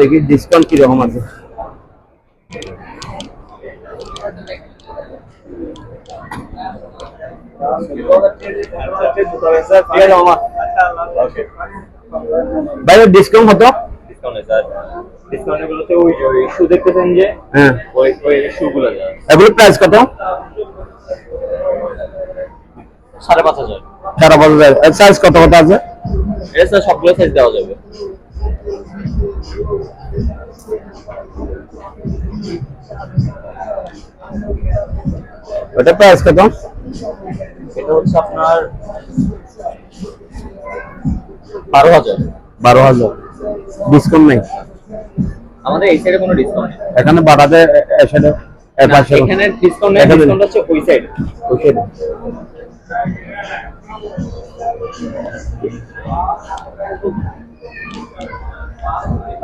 দেখি ডিসকাউন্ট কীরকম আছে। ভাই ডিসকাউন্ট কত? হ্যাঁ। এগুলো প্রাইস কত? সাড়ে পাঁচ হাজার। সারা বছর সাইজ কত কত আছে? সবগুলো সাইজ দেওয়া যাবে। ওটা প্রাইস কত? এটা হচ্ছে আপনার বারো হাজার। বারো হাজার। ডিসকাউন্ট নেই? আমাদের এই সাইডে কোনো ডিসকাউন্ট নেই। এখানে বাড়াতে এসে পাশে। এখানে ডিসকাউন্ট নেই ডিসকাউন্ট হচ্ছে ওই সাইডে ওকে